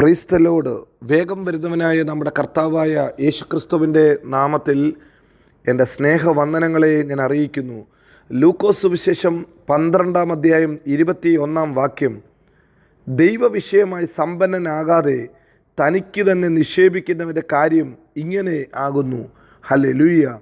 ക്രൈസ്തലോട് വേഗം വരുന്നവനായ നമ്മുടെ കർത്താവായ യേശുക്രിസ്തുവിന്റെ നാമത്തിൽ എന്റെ സ്നേഹവന്ദനങ്ങളെ ഞാൻ അറിയിക്കുന്നു. ലൂക്കോസ് സുവിശേഷം പന്ത്രണ്ടാം അധ്യായം ഇരുപത്തി ഒന്നാം വാക്യം. ദൈവവിഷയമായി സമ്പന്നനാകാതെ തനിക്ക് തന്നെ നിക്ഷേപിക്കുന്നവന്റെ കാര്യം ഇങ്ങനെ ആകുന്നു. ഹലെ ലൂയ്യ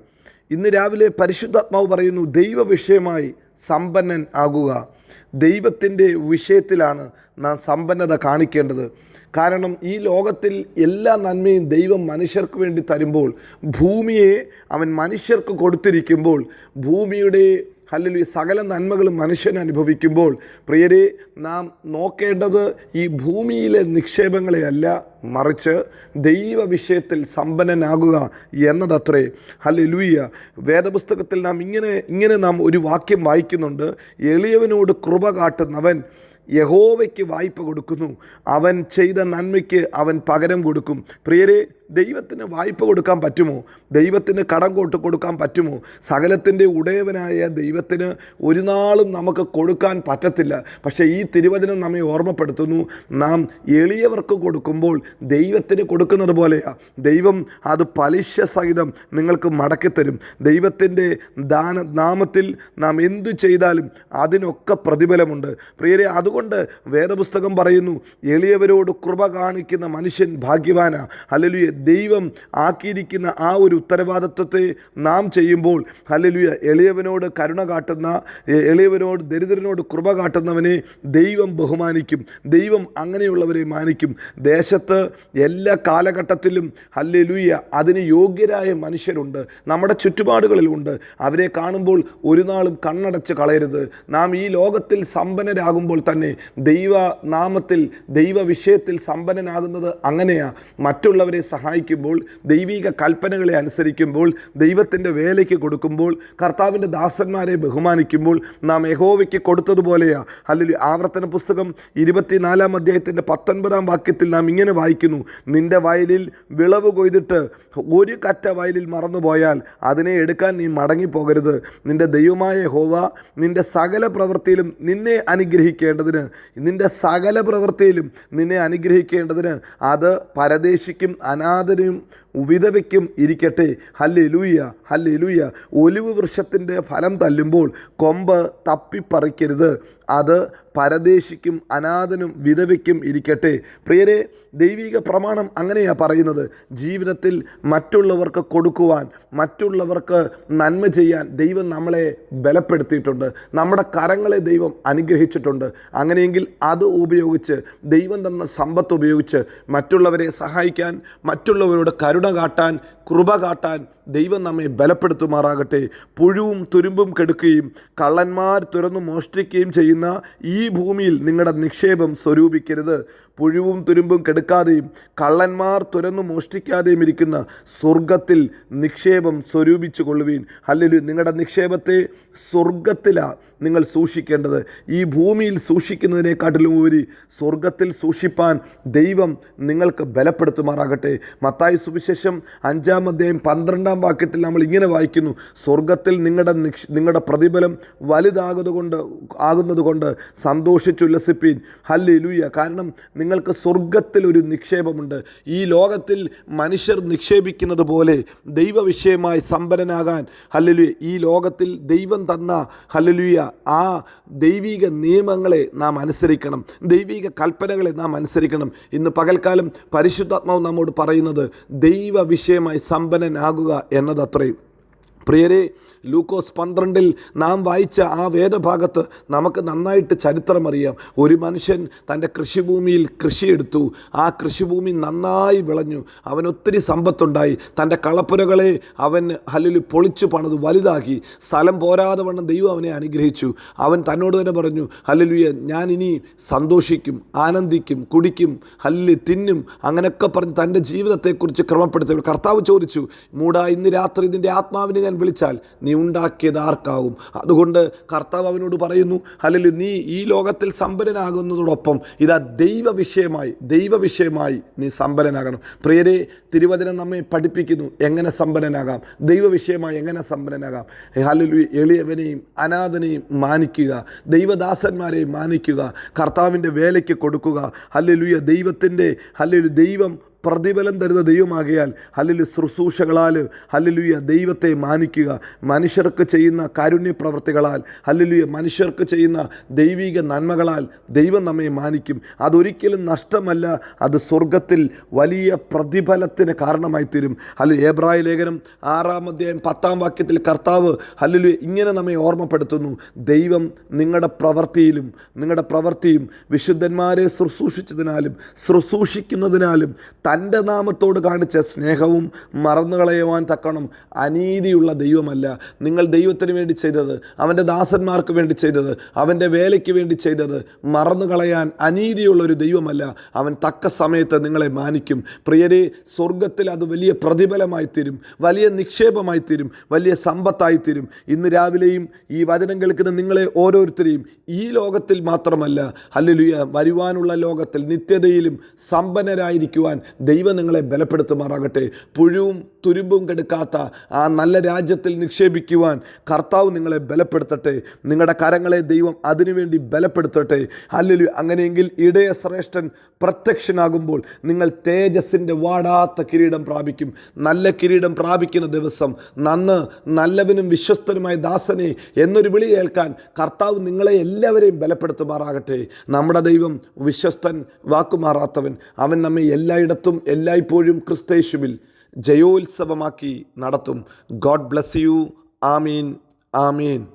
ഇന്ന് രാവിലെ പരിശുദ്ധാത്മാവ് പറയുന്നു ദൈവവിഷയമായി സമ്പന്നൻ ആകുക. ദൈവത്തിന്റെ വിഷയത്തിലാണ് നാം സമ്പന്നത കാണിക്കേണ്ടത്. കാരണം ഈ ലോകത്തിൽ എല്ലാ നന്മയും ദൈവം മനുഷ്യർക്ക് വേണ്ടി തരുമ്പോൾ ഭൂമിയെ അവൻ മനുഷ്യർക്ക് കൊടുത്തിരിക്കുമ്പോൾ ഭൂമിയുടെ അല്ലെങ്കിൽ സകല നന്മകളും മനുഷ്യൻ അനുഭവിക്കുമ്പോൾ പ്രിയരെ നാം നോക്കേണ്ടത് ഈ ഭൂമിയിലെ നിക്ഷേപങ്ങളെയല്ല മറിച്ച് ദൈവ വിഷയത്തിൽ സമ്പന്നനാകുക എന്നതത്രേ. ഹല്ലേലൂയ. വേദപുസ്തകത്തിൽ നാം ഇങ്ങനെ ഇങ്ങനെ നാം ഒരു വാക്യം വായിക്കുന്നുണ്ട്. എളിയവനോട് കൃപ കാട്ടുന്നവൻ യഹോവയ്ക്ക് വായ്പ കൊടുക്കുന്നു. അവൻ ചെയ്ത നന്മയ്ക്ക് അവൻ പകരം കൊടുക്കും. പ്രിയരെ ദൈവത്തിന് വായ്പ കൊടുക്കാൻ പറ്റുമോ? ദൈവത്തിന് കടം കൊട്ട് കൊടുക്കാൻ പറ്റുമോ? സകലത്തിന്റെ ഉടയവനായ ദൈവത്തിന് ഒരു നാളും നമുക്ക് കൊടുക്കാൻ പറ്റത്തില്ല. പക്ഷേ ഈ തിരുവചനം നമ്മെ ഓർമ്മപ്പെടുത്തുന്നു. നാം എളിയവർക്ക് കൊടുക്കുമ്പോൾ ദൈവത്തിന് കൊടുക്കുന്നത് പോലെയാണ് ദൈവം അത് പലിശ സഹിതം നിങ്ങൾക്ക് മടക്കിത്തരും ദൈവത്തിന്റെ ദാന നാമത്തിൽ നാം എന്തു ചെയ്താലും അതിനൊക്കെ പ്രതിഫലമുണ്ട്. പ്രിയരെ അതുകൊണ്ട് വേദപുസ്തകം പറയുന്നു എളിയവരോട് കൃപ കാണിക്കുന്ന മനുഷ്യൻ ഭാഗ്യവാന. ഹല്ലേലൂയ. ദൈവം ആക്കിയിരിക്കുന്ന ആ ഒരു ഉത്തരവാദിത്വത്തെ നാം ചെയ്യുമ്പോൾ ഹല്ലേലൂയ എളിയവനോട് കരുണ കാട്ടുന്ന എളിയവനോട് ദരിദ്രനോട് കൃപ കാട്ടുന്നവനെ ദൈവം ബഹുമാനിക്കും. ദൈവം അങ്ങനെയുള്ളവരെ മാനിക്കും. ദേശത്ത് എല്ലാ കാലഘട്ടത്തിലും ഹല്ലേലൂയ അതിന് യോഗ്യരായ മനുഷ്യരുണ്ട്. നമ്മുടെ ചുറ്റുപാടുകളിലുണ്ട്. അവരെ കാണുമ്പോൾ ഒരു നാളും കണ്ണടച്ച് കളയരുത്. നാം ഈ ലോകത്തിൽ സമ്പന്നരാകുമ്പോൾ തന്നെ ദൈവ നാമത്തിൽ ദൈവ വിഷയത്തിൽ സമ്പന്നനാകുന്നത് അങ്ങനെയാണ് മറ്റുള്ളവരെ സഹായിക്കുമ്പോൾ ദൈവിക കൽപ്പനകളെ അനുസരിക്കുമ്പോൾ ദൈവത്തിന്റെ വേലയ്ക്ക് കൊടുക്കുമ്പോൾ കർത്താവിന്റെ ദാസന്മാരെ ബഹുമാനിക്കുമ്പോൾ നാം യഹോവയ്ക്ക് കൊടുത്തതുപോലെയാണ് അല്ലെങ്കിൽ ആവർത്തന പുസ്തകം ഇരുപത്തിനാലാം അധ്യായത്തിന്റെ പത്തൊൻപതാം വാക്യത്തിൽ നാം ഇങ്ങനെ വായിക്കുന്നു. നിന്റെ വയലിൽ വിളവ് കൊയ്തിട്ട് ഒരു കറ്റ വയലിൽ മറന്നുപോയാൽ അതിനെ എടുക്കാൻ നീ മടങ്ങിപ്പോകരുത്. നിന്റെ ദൈവമായ ഹോവ നിന്റെ സകല പ്രവൃത്തിയിലും നിന്നെ അനുഗ്രഹിക്കേണ്ടതിന് നിന്റെ സകല പ്രവൃത്തിയിലും നിന്നെ അനുഗ്രഹിക്കേണ്ടതിന് അത് പരദേശിക്കും അനാഥനും വിധവയ്ക്കും ഇരിക്കട്ടെ. ഹല്ലേ ലൂയ ഹല്ലേ ലൂയ ഒലിവ് വൃക്ഷത്തിന്റെ ഫലം തല്ലുമ്പോൾ കൊമ്പ് തപ്പിപ്പറിക്കരുത്. അത് പരദേശിക്കും അനാഥനും വിധവയ്ക്കും ഇരിക്കട്ടെ. പ്രിയരെ ദൈവിക പ്രമാണം അങ്ങനെയാണ് പറയുന്നത്. ജീവിതത്തിൽ മറ്റുള്ളവർക്ക് കൊടുക്കുവാൻ മറ്റുള്ളവർക്ക് നന്മ ചെയ്യാൻ ദൈവം നമ്മളെ ബലപ്പെടുത്തിയിട്ടുണ്ട്. നമ്മുടെ കരങ്ങളെ ദൈവം അനുഗ്രഹിച്ചിട്ടുണ്ട്. അങ്ങനെയെങ്കിൽ അത് ഉപയോഗിച്ച് ദൈവം തന്ന സമ്പത്ത് ഉപയോഗിച്ച് മറ്റുള്ളവരെ സഹായിക്കാൻ മറ്റുള്ളവരോട് കരുണ കാട്ടാൻ കൃപ കാട്ടാൻ ദൈവം നമ്മെ ബലപ്പെടുത്തുമാറാകട്ടെ. പുഴുവും തുരുമ്പും കെടുക്കുകയും കള്ളന്മാർ തുറന്നു മോഷ്ടിക്കുകയും ചെയ്യുന്ന ഈ ഭൂമിയിൽ നിങ്ങളുടെ നിക്ഷേപം സ്വരൂപിക്കരുത്. പുഴുവും തുരുമ്പും കെടുക്കാതെയും കള്ളന്മാർ തുറന്നു മോഷ്ടിക്കാതെയും ഇരിക്കുന്ന സ്വർഗത്തിൽ നിക്ഷേപം സ്വരൂപിച്ചു കൊള്ളുവീൻ അല്ലെങ്കിൽ നിങ്ങളുടെ നിക്ഷേപത്തെ സ്വർഗത്തിലാണ് നിങ്ങൾ സൂക്ഷിക്കേണ്ടത്. ഈ ഭൂമിയിൽ സൂക്ഷിക്കുന്നതിനെക്കാട്ടിലും ഉപരി സ്വർഗത്തിൽ സൂക്ഷിപ്പാൻ ദൈവം നിങ്ങൾക്ക് ബലപ്പെടുത്തുമാറാകട്ടെ. മത്തായി സുവിശേഷം അഞ്ചാം അധ്യായം പന്ത്രണ്ടാം വാക്യത്തിൽ നമ്മൾ ഇങ്ങനെ വായിക്കുന്നു. സ്വർഗത്തിൽ നിങ്ങളുടെ നിക്ഷ നിങ്ങളുടെ പ്രതിഫലം വലുതാകുന്നതുകൊണ്ട് ആകുന്നതുകൊണ്ട് സന്തോഷിച്ചുല്ലസിപ്പീൻ. ഹല്ലി ലൂയ കാരണം നിങ്ങൾക്ക് സ്വർഗത്തിൽ ഒരു നിക്ഷേപമുണ്ട്. ഈ ലോകത്തിൽ മനുഷ്യർ നിക്ഷേപിക്കുന്നത് പോലെ ദൈവവിഷയമായി സമ്പന്നനാകാൻ ഹല്ലലുയ ഈ ലോകത്തിൽ ദൈവം തന്ന ഹല്ലലുയ ആ ദൈവിക നിയമങ്ങളെ നാം അനുസരിക്കണം. ദൈവിക കൽപ്പനകളെ നാം അനുസരിക്കണം. ഇന്ന് പകൽക്കാലം പരിശുദ്ധാത്മാവ് നമ്മോട് പറയുന്നത് ദൈവ വിഷയമായി സമ്പന്നനാകുക എന്നതത്രയും. പ്രിയരെ ലൂക്കോസ് പന്ത്രണ്ടിൽ നാം വായിച്ച ആ വേദഭാഗത്ത് നമുക്ക് നന്നായിട്ട് ചരിത്രമറിയാം ഒരു മനുഷ്യൻ തന്റെ കൃഷിഭൂമിയിൽ കൃഷിയെടുത്തു. ആ കൃഷിഭൂമി നന്നായി വിളഞ്ഞു. അവൻ ഒത്തിരി സമ്പത്തുണ്ടായി. തന്റെ കളപ്പുരകളെ അവൻ ഹല്ലിൽ പൊളിച്ചു പണിത് വലുതാക്കി. സ്ഥലം പോരാതെ വണ്ണം ദൈവം അവനെ അനുഗ്രഹിച്ചു. അവൻ തന്നോട് തന്നെ പറഞ്ഞു ഹല്ലുയ ഞാൻ ഇനി സന്തോഷിക്കും ആനന്ദിക്കും കുടിക്കും ഹല്ല് തിന്നും അങ്ങനെയൊക്കെ പറഞ്ഞ് തന്റെ ജീവിതത്തെക്കുറിച്ച് ക്രമപ്പെടുത്തി കർത്താവ് ചോദിച്ചു മൂടാ ഇന്ന് രാത്രി ഇതിന്റെ ആത്മാവിനെ ഞാൻ വിളിച്ചാൽ നീ ഉണ്ടാക്കിയത് ആർക്കാവും അതുകൊണ്ട് കർത്താവ് അവനോട് പറയുന്നു അല്ലെങ്കിൽ നീ ഈ ലോകത്തിൽ സമ്പന്നനാകുന്നതോടൊപ്പം ഇതാ ദൈവ വിഷയമായി ദൈവ വിഷയമായി നീ സമ്പന്നനാകണം. പ്രിയരെ തിരുവചനം നമ്മെ പഠിപ്പിക്കുന്നു എങ്ങനെ സമ്പന്നനാകാം? ദൈവ വിഷയമായി എങ്ങനെ സമ്പന്നനാകാം? ഹലലു എളിയവനെയും അനാഥനെയും മാനിക്കുക ദൈവദാസന്മാരെയും മാനിക്കുക കർത്താവിന്റെ വേലയ്ക്ക് കൊടുക്കുക. ഹല്ലേലൂയ ദൈവത്തിന്റെ ഹല്ലേലു ദൈവം പ്രതിഫലം തരുന്ന ദൈവമാകിയാൽ ഹല്ലേലു ശുശ്രൂഷകളാൽ ഹല്ലേലൂയ ദൈവത്തെ മാനിക്കുക. മനുഷ്യർക്ക് ചെയ്യുന്ന കാരുണ്യ പ്രവർത്തികളാൽ ഹല്ലേലൂയ മനുഷ്യർക്ക് ചെയ്യുന്ന ദൈവിക നന്മകളാൽ ദൈവം നമ്മെ മാനിക്കും. അതൊരിക്കലും നഷ്ടമല്ല അത് സ്വർഗത്തിൽ വലിയ പ്രതിഫലത്തിന് കാരണമായി തീരും ഹല്ലെ ഏബ്രായ ലേഖനം ആറാം അധ്യായം പത്താം വാക്യത്തിൽ കർത്താവ് ഹല്ലേലൂയ ഇങ്ങനെ നമ്മെ ഓർമ്മപ്പെടുത്തുന്നു. ദൈവം നിങ്ങളുടെ പ്രവൃത്തിയിലും നിങ്ങളുടെ പ്രവൃത്തിയും വിശുദ്ധന്മാരെ ശുശ്രൂഷിച്ചതിനാലും ശുശ്രൂഷിക്കുന്നതിനാലും തന്റെ നാമത്തോട് കാണിച്ച സ്നേഹവും മറന്നുകളയുവാൻ തക്കണം അനീതിയുള്ള ദൈവമല്ല. നിങ്ങൾ ദൈവത്തിന് വേണ്ടി ചെയ്തത് അവന്റെ ദാസന്മാർക്ക് വേണ്ടി ചെയ്തത് അവന്റെ വേലയ്ക്ക് വേണ്ടി ചെയ്തത് മറന്നു കളയാൻ ഒരു ദൈവമല്ല. അവൻ തക്ക സമയത്ത് നിങ്ങളെ മാനിക്കും. പ്രിയരെ സ്വർഗത്തിൽ അത് വലിയ പ്രതിഫലമായി തീരും വലിയ നിക്ഷേപമായി തീരും വലിയ സമ്പത്തായി തീരും. ഇന്ന് രാവിലെയും ഈ വചനം കേൾക്കുന്ന നിങ്ങളെ ഓരോരുത്തരെയും ഈ ലോകത്തിൽ മാത്രമല്ല ഹല്ലേലൂയ വരുവാനുള്ള ലോകത്തിൽ നിത്യതയിലും സമ്പന്നരായിരിക്കുവാൻ ദൈവം നിങ്ങളെ ബലപ്പെടുത്തുമാറാകട്ടെ. പുഴുവും തുരുമ്പും കെടുക്കാത്ത ആ നല്ല രാജ്യത്തിൽ നിക്ഷേപിക്കുവാൻ കർത്താവ് നിങ്ങളെ ബലപ്പെടുത്തട്ടെ. നിങ്ങളുടെ കരങ്ങളെ ദൈവം അതിനുവേണ്ടി ബലപ്പെടുത്തട്ടെ. അല്ലെങ്കിൽ അങ്ങനെയെങ്കിൽ ഇടയ ശ്രേഷ്ഠൻ പ്രത്യക്ഷനാകുമ്പോൾ നിങ്ങൾ തേജസ്സിന്റെ വാടാത്ത കിരീടം പ്രാപിക്കും. നല്ല കിരീടം പ്രാപിക്കുന്ന ദിവസം നന്ന് നല്ലവനും വിശ്വസ്തനുമായ ദാസനെ എന്നൊരു വിളി കേൾക്കാൻ കർത്താവ് നിങ്ങളെ എല്ലാവരെയും ബലപ്പെടുത്തുമാറാകട്ടെ. നമ്മുടെ ദൈവം വിശ്വസ്തൻ വാക്കുമാറാത്തവൻ. അവൻ നമ്മെ എല്ലായിടത്തും എല്ലായ്പ്പോഴും ക്രിസ്തേശുവിൽ ജയോത്സവമാക്കി നടത്തും. ഗോഡ് ബ്ലസ് യു ആമീൻ. ആമീൻ.